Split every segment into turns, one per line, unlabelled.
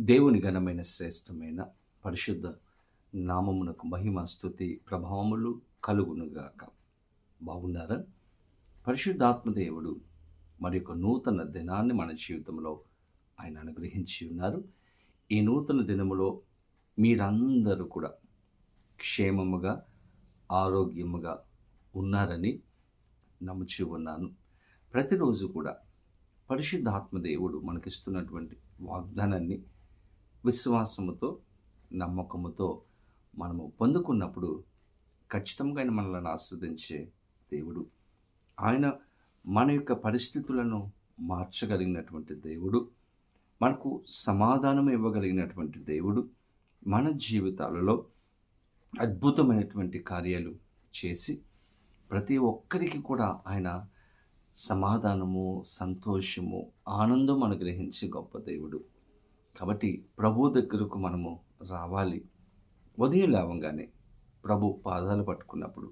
దేవుని ఘనమైన శ్రేష్టమైన పరిశుద్ధ నామమునకు మహిమ స్థుతి ప్రభావములు కలుగునుగాక. బాగున్నారా పరిశుద్ధాత్మదేవుడు మరి యొక్క నూతన దినాన్ని మన జీవితంలో ఆయన అనుగ్రహించి ఉన్నారు. ఈ నూతన దినములో మీరందరూ కూడా క్షేమముగా ఆరోగ్యముగా ఉన్నారని నమ్ముచి ఉన్నాను. ప్రతిరోజు కూడా పరిశుద్ధాత్మ దేవుడు మనకిస్తున్నటువంటి వాగ్దానాన్ని విశ్వాసముతో నమ్మకముతో మనము పొందుకున్నప్పుడు ఖచ్చితంగా ఆయన మనల్ని ఆస్వాదించే దేవుడు. ఆయన మన యొక్క పరిస్థితులను మార్చగలిగినటువంటి దేవుడు. మనకు సమాధానం ఇవ్వగలిగినటువంటి దేవుడు. మన జీవితాలలో అద్భుతమైనటువంటి కార్యాలు చేసి ప్రతి ఒక్కరికి కూడా ఆయన సమాధానము సంతోషము ఆనందం అనుగ్రహించే గొప్ప దేవుడు. కాబట్టి ప్రభు దగ్గరకు మనము రావాలి. ఉదయం లేవంగానే ప్రభు పాదాలు పట్టుకున్నప్పుడు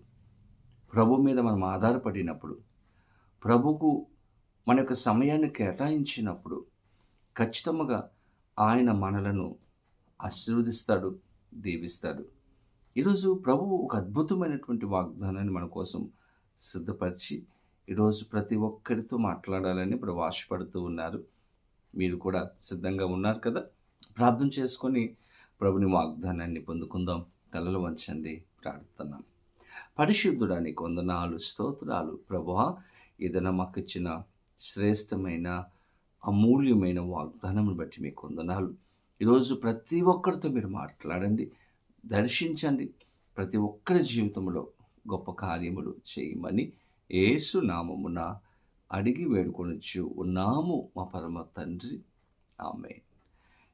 ప్రభు మీద మనం ఆధారపడినప్పుడు ప్రభుకు మన యొక్క సమయాన్ని కేటాయించినప్పుడు ఖచ్చితంగా ఆయన మనలను ఆశీర్వదిస్తాడు దీవిస్తాడు. ఈరోజు ప్రభు ఒక అద్భుతమైనటువంటి వాగ్దానాన్ని మన కోసం సిద్ధపరిచి ఈరోజు ప్రతి ఒక్కరితో మాట్లాడాలని ఇప్పుడు ఆశపడుతూ ఉన్నారు. మీరు కూడా సిద్ధంగా ఉన్నారు కదా? ప్రార్థన చేసుకొని ప్రభుని వాగ్దానాన్ని పొందుకుందాం. తలలు వంచండి. ప్రార్థన పరిశుద్ధుడానికి వందనాలు స్తోత్రాలు ప్రభువా. ఏదైనా మాకు ఇచ్చిన శ్రేష్టమైన అమూల్యమైన వాగ్దానం బట్టి మీకు వందనాలు. ఈరోజు ప్రతి ఒక్కరితో మీరు మాట్లాడండి దర్శించండి. ప్రతి ఒక్కరి జీవితంలో గొప్ప కార్యములు చేయమని ఏసు నామమున అడిగి వేడుకొనొచ్చు. ఉన్నాము మా పరమ తండ్రి. ఆమె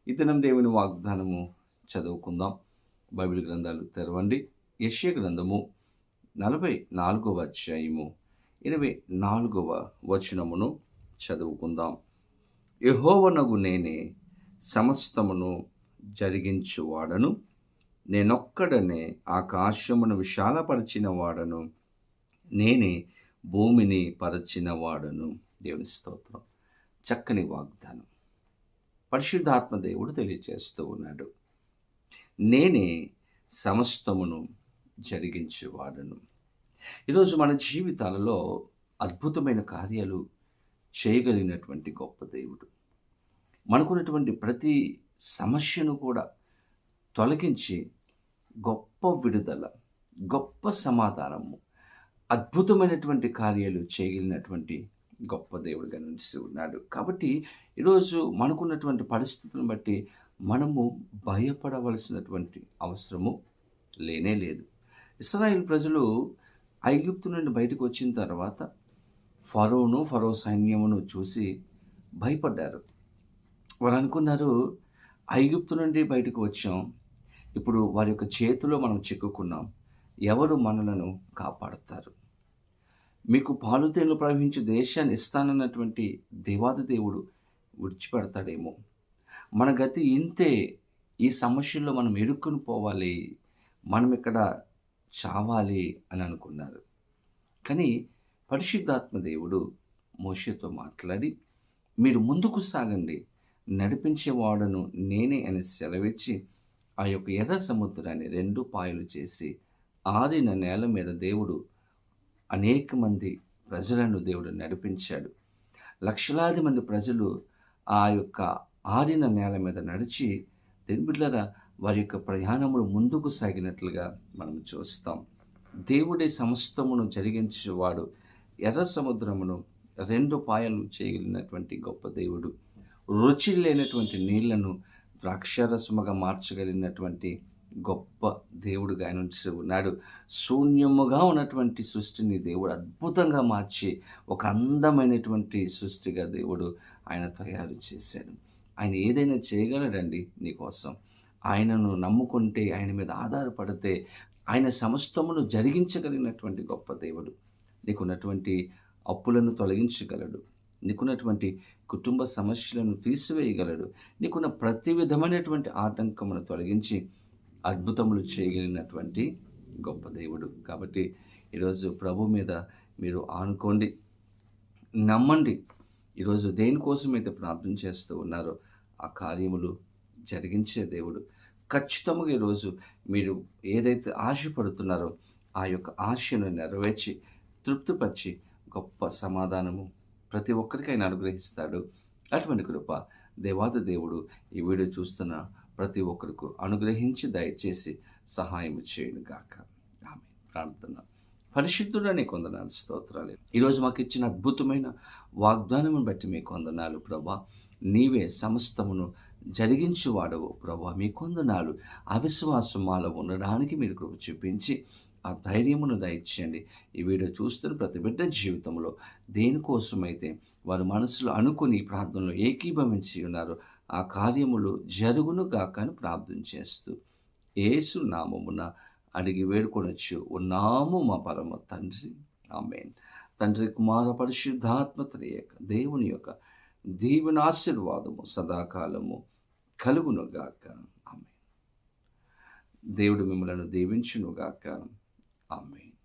ఇతనం దేవుని వాగ్దానము చదువుకుందాం. బైబిల్ గ్రంథాలు తెరవండి. యశ్య గ్రంథము నలభై నాలుగవ అధ్యాయము ఇరవై నాలుగవ వచనమును చదువుకుందాం. యహోవనగు నేనే సమస్తమును జరిగించువాడను. నేనొక్కడనే ఆకాశమును విశాలపరిచిన వాడను నేనే భూమిని పరచిన వాడను దేవుని స్తోత్రం. చక్కని వాగ్దానం. పరిశుద్ధాత్మ దేవుడు తెలియజేస్తూ ఉన్నాడు. నేనే సమస్తమును జరిగించేవాడను. ఈరోజు మన జీవితాలలో అద్భుతమైన కార్యాలు చేయగలిగినటువంటి గొప్ప దేవుడు. మనకున్నటువంటి ప్రతి సమస్యను కూడా తొలగించి గొప్ప విడుదల గొప్ప సమాధానము అద్భుతమైనటువంటి కార్యాలు చేయగలిగినటువంటి గొప్ప దేవుడిగా నిలిచి ఉన్నాడు. కాబట్టి ఈరోజు మనకున్నటువంటి పరిస్థితులను బట్టి మనము భయపడవలసినటువంటి అవసరము లేనే లేదు. ఇస్రాయిల్ ప్రజలు ఐగుప్తు నుండి బయటకు వచ్చిన తర్వాత ఫరోను ఫరో సైన్యమును చూసి భయపడ్డారు. వారు అనుకున్నారు ఐగుప్తు నుండి బయటకు వచ్చాం. ఇప్పుడు వారి యొక్క చేతిలో మనం చిక్కుకున్నాం. ఎవరు మనలను కాపాడుతారు? మీకు పాలుతేను ప్రవహించే దేశాన్ని ఇస్తానన్నటువంటి దేవాది దేవుడు విడిచిపెడతాడేమో. మన గతి ఇంతే. ఈ సమస్యల్లో మనం ఎడుక్కుని పోవాలి. మనం ఇక్కడ చావాలి అని అనుకున్నారు. కానీ పరిశుద్ధాత్మ దేవుడు మోషతో మాట్లాడి మీరు ముందుకు సాగండి. నడిపించేవాడను నేనే అని సెలవిచ్చి ఆ యొక్క ఎర్ర సముద్రాన్ని రెండు పాయలు చేసి ఆరిన నేల మీద దేవుడు అనేక మంది ప్రజలను దేవుడు నడిపించాడు. లక్షలాది మంది ప్రజలు ఆ యొక్క ఆరిన నేల మీద నడిచి బిడ్డల వారి యొక్క ప్రయాణములు ముందుకు సాగినట్లుగా మనం చూస్తాం. దేవుడి సమస్తమును జరిగించేవాడు. ఎర్ర సముద్రమును రెండు పాయలు చేయగలిగినటువంటి గొప్ప దేవుడు. రుచి లేనటువంటి నీళ్ళను ద్రాక్షరసముగా మార్చగలిగినటువంటి గొప్ప దేవుడుగా ఆయన ఉంచి ఉన్నాడు శూన్యముగా ఉన్నటువంటి సృష్టిని దేవుడు అద్భుతంగా మార్చి ఒక అందమైనటువంటి సృష్టిగా దేవుడు ఆయన తయారు చేశాడు. ఆయన ఏదైనా చేయగలడండి నీకోసం ఆయనను నమ్ముకుంటే ఆయన మీద ఆధారపడితే ఆయన సమస్తమును జరిగించగలిగినటువంటి గొప్ప దేవుడు. నీకున్నటువంటి అప్పులను తొలగించగలడు. నీకున్నటువంటి కుటుంబ సమస్యలను తీసివేయగలడు. నీకున్న ప్రతి విధమైనటువంటి ఆటంకమును తొలగించి అద్భుతములు చేయగలిగినటువంటి గొప్ప దేవుడు. కాబట్టి ఈరోజు ప్రభు మీద మీరు ఆనుకోండి నమ్మండి. ఈరోజు దేనికోసం అయితే ప్రార్థన చేస్తూ ఉన్నారో ఆ కార్యములు జరిగించే దేవుడు. ఖచ్చితంగా ఈరోజు మీరు ఏదైతే ఆశపడుతున్నారో ఆ యొక్క ఆశను నెరవేర్చి తృప్తిపరిచి గొప్ప సమాధానము ప్రతి ఒక్కరికైనా అనుగ్రహిస్తాడు. అటువంటి కృప దేవాది దేవుడు ఈ వీడియో చూస్తున్న ప్రతి ఒక్కరికి అనుగ్రహించి దయచేసి సహాయం చేయను గాక. ఆమె ప్రార్థన. పరిశుద్ధుడని కొందనాలు స్తోత్రాలు. ఈరోజు మాకు ఇచ్చిన అద్భుతమైన వాగ్దానమును బట్టి మీ కొందనాలు ప్రభా. నీవే సమస్తమును జరిగించి వాడవు ప్రభా. మీ కొందనాలు అవిశ్వాసం మాలో ఉండడానికి మీరు కృప చూపించి ఆ ధైర్యమును దయచేయండి. ఈ వీడియో చూస్తున్న ప్రతి బిడ్డ జీవితంలో దేనికోసమైతే వారి మనసులో అనుకుని ప్రార్థనలో ఏకీభవించి ఉన్నారో ఆ కార్యములు జరుగును గాక ప్రార్థన చేస్తూ ఏసు నామమున అడిగి వేడుకొనొచ్చు. ఉన్నాము మా పరమ తండ్రి. ఆమెన్. తండ్రి కుమార పరిశుద్ధాత్మత్రయక దేవుని యొక్క దీవెన ఆశీర్వాదము సదాకాలము కలుగునుగాక ఆమె దేవుడు మిమ్మలను దీవించునుగాక ఆమె